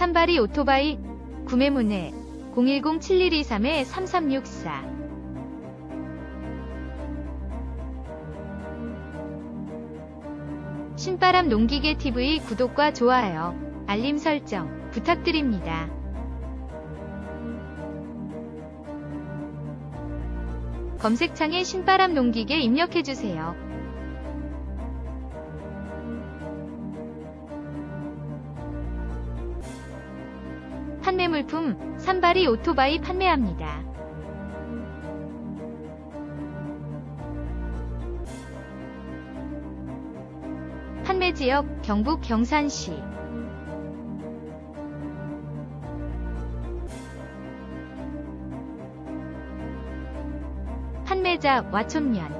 산바리 오토바이 구매 문의 010-7123-3364 신바람 농기계 TV 구독과 좋아요, 알림 설정 부탁드립니다. 검색창에 신바람 농기계 입력해주세요. 판매 물품 산바리 오토바이 판매합니다. 판매 지역 경북 경산시 판매자 와촌면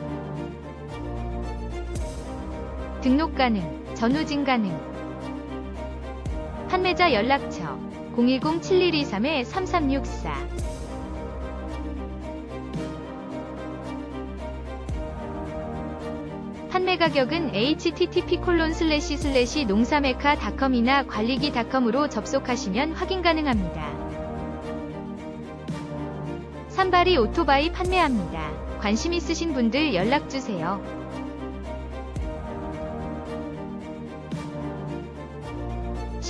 등록 가능, 전후진 가능. 판매자 연락처 010-7123-3364 판매 가격은 http 콜론 슬래시 슬래시 농사메카닷컴이나 관리기닷컴으로 접속하시면 확인 가능합니다. 산바리 오토바이 판매합니다. 관심 있으신 분들 연락 주세요.